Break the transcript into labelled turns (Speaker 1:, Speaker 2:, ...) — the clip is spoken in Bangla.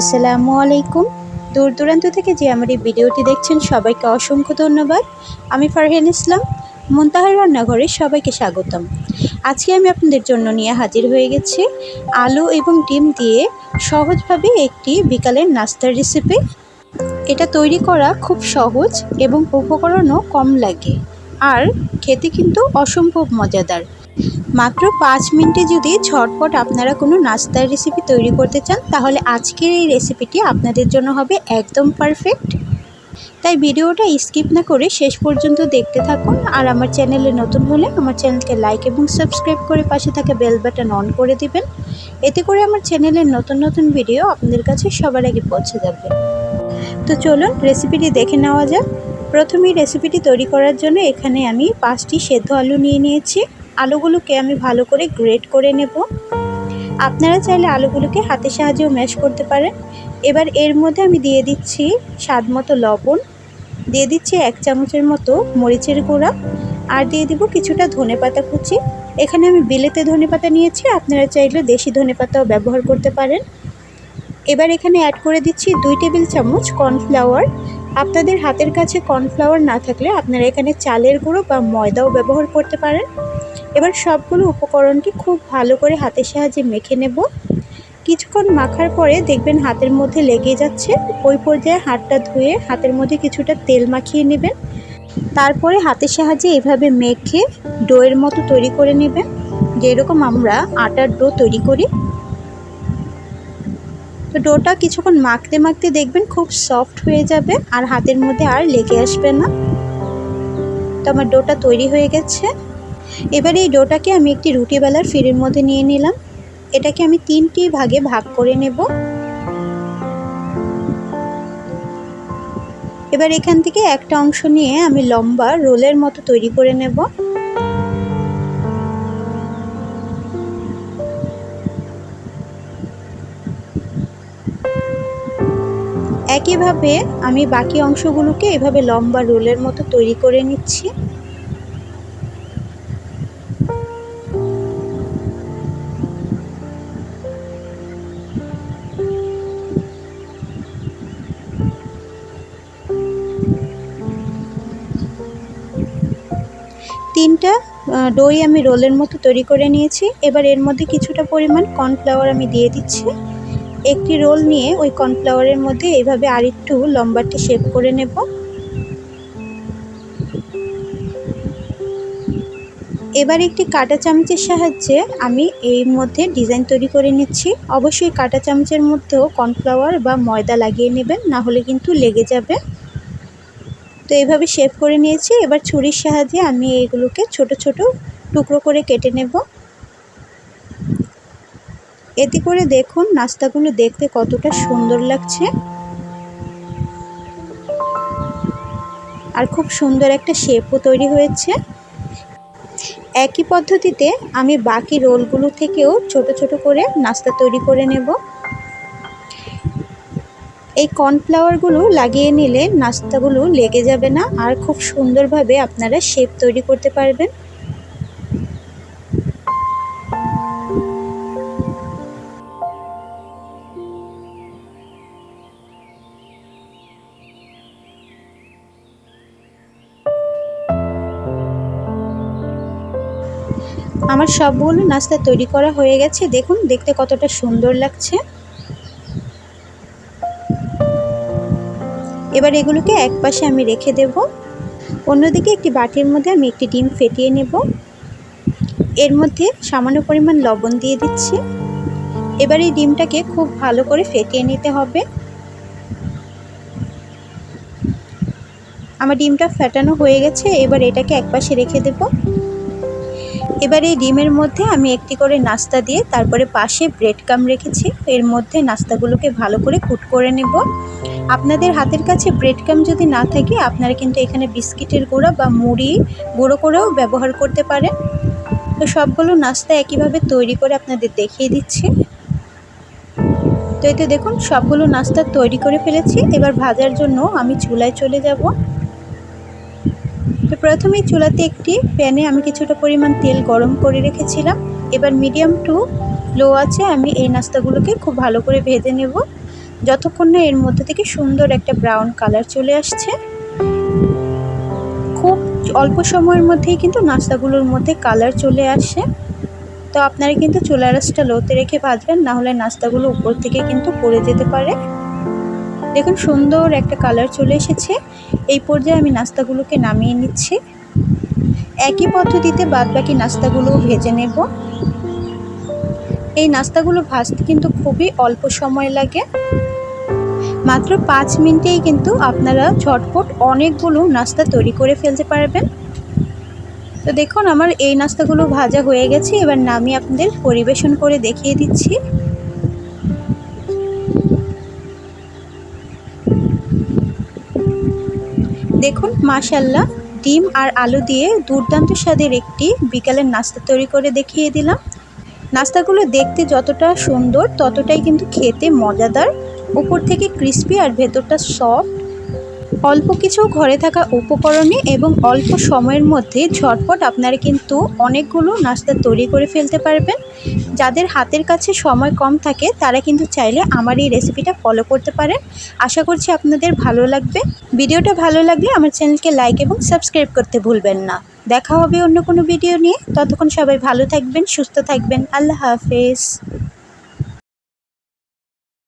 Speaker 1: আসসালামু আলাইকুম। দূর দূরান্ত থেকে যে আমার এই ভিডিওটি দেখছেন, সবাইকে অসংখ্য ধন্যবাদ। আমি ফারহান ইসলাম মুনতাহার রান্নাঘরে সবাইকে স্বাগতম। আজকে আমি আপনাদের জন্য নিয়ে হাজির হয়ে গেছি আলু এবং ডিম দিয়ে সহজভাবে একটি বিকালের নাস্তার রেসিপি এটা তৈরি করা খুব সহজ এবং উপকরণও কম লাগে। আর খেতে কিন্তু অসম্ভব মজাদার। মাত্র পাঁচ মিনিটে যদি ঝটপট আপনারা কোনো নাস্তার রেসিপি তৈরি করতে চান, তাহলে আজকের এই রেসিপিটি আপনাদের জন্য হবে একদম পারফেক্ট তাই ভিডিওটা স্কিপ না করে শেষ পর্যন্ত দেখতে থাকুন, আর আমার চ্যানেলে নতুন হলে আমার চ্যানেলকে লাইক এবং সাবস্ক্রাইব করে পাশে থাকা বেল বাটন অন করে দিবেন। এতে করে আমার চ্যানেলের নতুন নতুন ভিডিও আপনাদের কাছে সবার আগে পৌঁছে যাবে। তো চলুন রেসিপিটি দেখে নেওয়া যাক। প্রথমেই রেসিপিটি তৈরি করার জন্য এখানে আমি পাঁচটি সেদ্ধ আলু নিয়ে নিয়েছি। আলুগুলোকে আমি ভালো করে গ্রেট করে নেব। আপনারা চাইলে আলুগুলোকে হাতের সাহায্যেও ম্যাশ করতে পারেন। এবার এর মধ্যে আমি দিয়ে দিচ্ছি স্বাদ মতো লবণ। দিয়ে দিচ্ছি এক চামচের মতো মরিচের গুঁড়া। আর দিয়ে দিব কিছুটা ধনে পাতা কুচি। এখানে আমি বিলেতে ধনে পাতা নিয়েছি, আপনারা চাইলে দেশি ধনে পাতাও ব্যবহার করতে পারেন। এবার এখানে অ্যাড করে দিচ্ছি দুই টেবিল চামচ কর্নফ্লাওয়ার। আপনাদের হাতের কাছে কর্নফ্লাওয়ার না থাকলে আপনারা এখানে চালের গুঁড়ো বা ময়দাও ব্যবহার করতে পারেন। এবার সবগুলো উপকরণটি খুব ভালো করে হাতের সাহায্যে মেখে নেব। কিছুক্ষণ মাখার পরে দেখবেন হাতের মধ্যে লেগে যাচ্ছে। ওই পর্যায়ে হাতটা ধুয়ে হাতের মধ্যে কিছুটা তেল মাখিয়ে নেবেন। তারপরে হাতের সাহায্যে এভাবে মেখে ডোয়ের মতো তৈরি করে নেবেন। যেরকম আমরা আটার ডো তৈরি করি। তো ডোটা কিছুক্ষণ মাখতে মাখতে দেখবেন খুব সফট হয়ে যাবে আর হাতের মধ্যে আর লেগে আসবে না। তো আমার ডোটা তৈরি হয়ে গেছে। এবার এই ডোটাকে আমি একটি রুটি বেলার ফিরের মধ্যে নিয়ে নিলাম। এটাকে আমি তিনটি ভাগে ভাগ করে নেব। এবার এখান থেকে একটা অংশ নিয়ে আমি লম্বা রোলের মতো তৈরি করে নেব। একইভাবে আমি বাকি অংশগুলোকে এভাবে লম্বা রোলের মতো তৈরি করে নিচ্ছি। তিনটা দই আমি রোলের মতো তৈরি করে নিয়েছি। এবার এর মধ্যে কিছুটা পরিমাণ কর্নফ্লাওয়ার আমি দিয়ে দিচ্ছি। একটি রোল নিয়ে ওই কর্নফ্লাওয়ারের মধ্যে এইভাবে আরেকটু লম্বাটি শেপ করে নেব। এবার একটি কাটা চামচের সাহায্যে আমি এর মধ্যে ডিজাইন তৈরি করে নিচ্ছি। অবশ্যই কাটা চামচের মধ্যেও কর্নফ্লাওয়ার বা ময়দা লাগিয়ে নেবেন, না হলে কিন্তু লেগে যাবে। তো এইভাবে শেপ করে নিয়েছি। এবার ছুরির সাহায্যে আমি এগুলোকে ছোট ছোট টুকরো করে কেটে নেব। এতে করে দেখুন নাস্তাগুলো দেখতে কতটা সুন্দর লাগছে। আর খুব সুন্দর একটা শেপও তৈরি হয়েছে। একই পদ্ধতিতে আমি বাকি রোলগুলো থেকেও ছোট ছোট করে নাস্তা তৈরি করে নেব। এই কর্নফ্লাওয়ারগুলো লাগিয়ে নিলে নাস্তাগুলো লেগে যাবে না আর খুব সুন্দরভাবে আপনারা শেপ তৈরি করতে পারবেন। আমার সবগুলো নাস্তা তৈরি করা হয়ে গেছে। দেখুন, দেখতে কতটা সুন্দর লাগছে। এবার এগুলোকে এক পাশে আমি রেখে দেব। অন্যদিকে একটি বাটির মধ্যে আমি একটি ডিম ফেটিয়ে নেব। এর মধ্যে সামান্য পরিমাণ লবণ দিয়ে দিচ্ছি। এবার এই ডিমটাকে খুব ভালো করে ফেটিয়ে নিতে হবে। আমার ডিমটা ফেটানো হয়ে গেছে, এবার এটাকে একপাশে রেখে দেব। এবার এই ডিমের মধ্যে আমি একটি করে নাস্তা দিয়ে তারপরে পাশে ব্রেড কাম রেখেছি। এর মধ্যে নাস্তাগুলোকে ভালো করে কুট করে নেব। আপনাদের হাতের কাছে ব্রেড কাম যদি না থাকে, আপনারা কিন্তু এখানে বিস্কিটের গুঁড়া বা মুড়ি, গুঁড়ো করেও ব্যবহার করতে পারেন। তো সবগুলো নাস্তা একইভাবে তৈরি করে আপনাদের দেখিয়ে দিচ্ছি। তো এতে দেখুন, সবগুলো নাস্তা তৈরি করে ফেলেছি। এবার ভাজার জন্য আমি চুলায় চলে যাব। তো প্রথমেই চুলাতে একটি প্যানে আমি কিছুটা পরিমাণ তেল গরম করে রেখেছিলাম। এবার মিডিয়াম টু লো আছে আমি এই নাস্তাগুলোকে খুব ভালো করে ভেজে নেব। যতক্ষণ না এর মধ্যে থেকে সুন্দর একটা ব্রাউন কালার চলে আসছে। খুব অল্প সময়ের মধ্যেই কিন্তু নাস্তাগুলোর মধ্যে কালার চলে আসে। তো আপনারা কিন্তু চুলা রাসটা লোতে রেখে ভাজবেন, না হলে নাস্তাগুলো উপর থেকে কিন্তু পড়ে যেতে পারে। দেখুন, সুন্দর একটা কালার চলে এসেছে। এই পর্যায়ে আমি নাস্তাগুলোকে নামিয়ে নিচ্ছি। একই পদ্ধতিতে বাদবাকি নাস্তাগুলো ভেজে নেব। এই নাস্তাগুলো ভাজতে কিন্তু খুবই অল্প সময় লাগে। মাত্র পাঁচ মিনিটেই কিন্তু আপনারা ঝটপট অনেকগুলো নাস্তা তৈরি করে ফেলতে পারবেন। তো দেখুন, আমার এই নাস্তাগুলো ভাজা হয়ে গেছে। এবার নামিয়ে আপনাদের পরিবেশন করে দেখিয়ে দিচ্ছি। দেখুন মাশাল্লাহ ডিম আর আলু দিয়ে দুর্দান্ত স্বাদের একটি বিকালের নাস্তা তৈরি করে দেখিয়ে দিলাম। নাস্তাগুলো দেখতে যতটা সুন্দর, ততটাই কিন্তু খেতে মজাদার। উপর থেকে ক্রিস্পি আর ভেতরটা সফট অল্প কিছু ঘরে থাকা উপকরণে এবং অল্প সময়ের মধ্যে ঝটপট আপনারা কিন্তু অনেকগুলো নাস্তা তৈরি করে ফেলতে পারবেন। যাদের হাতের কাছে সময় কম থাকে, তারা কিন্তু চাইলে আমার এই রেসিপিটা ফলো করতে পারেন। আশা করছি আপনাদের ভালো লাগবে। ভিডিওটা ভালো লাগলে আমার চ্যানেলকে লাইক এবং সাবস্ক্রাইব করতে ভুলবেন না। দেখা হবে অন্য কোনো ভিডিও নিয়ে। ততক্ষণ সবাই ভালো থাকবেন, সুস্থ থাকবেন। আল্লাহ হাফেজ।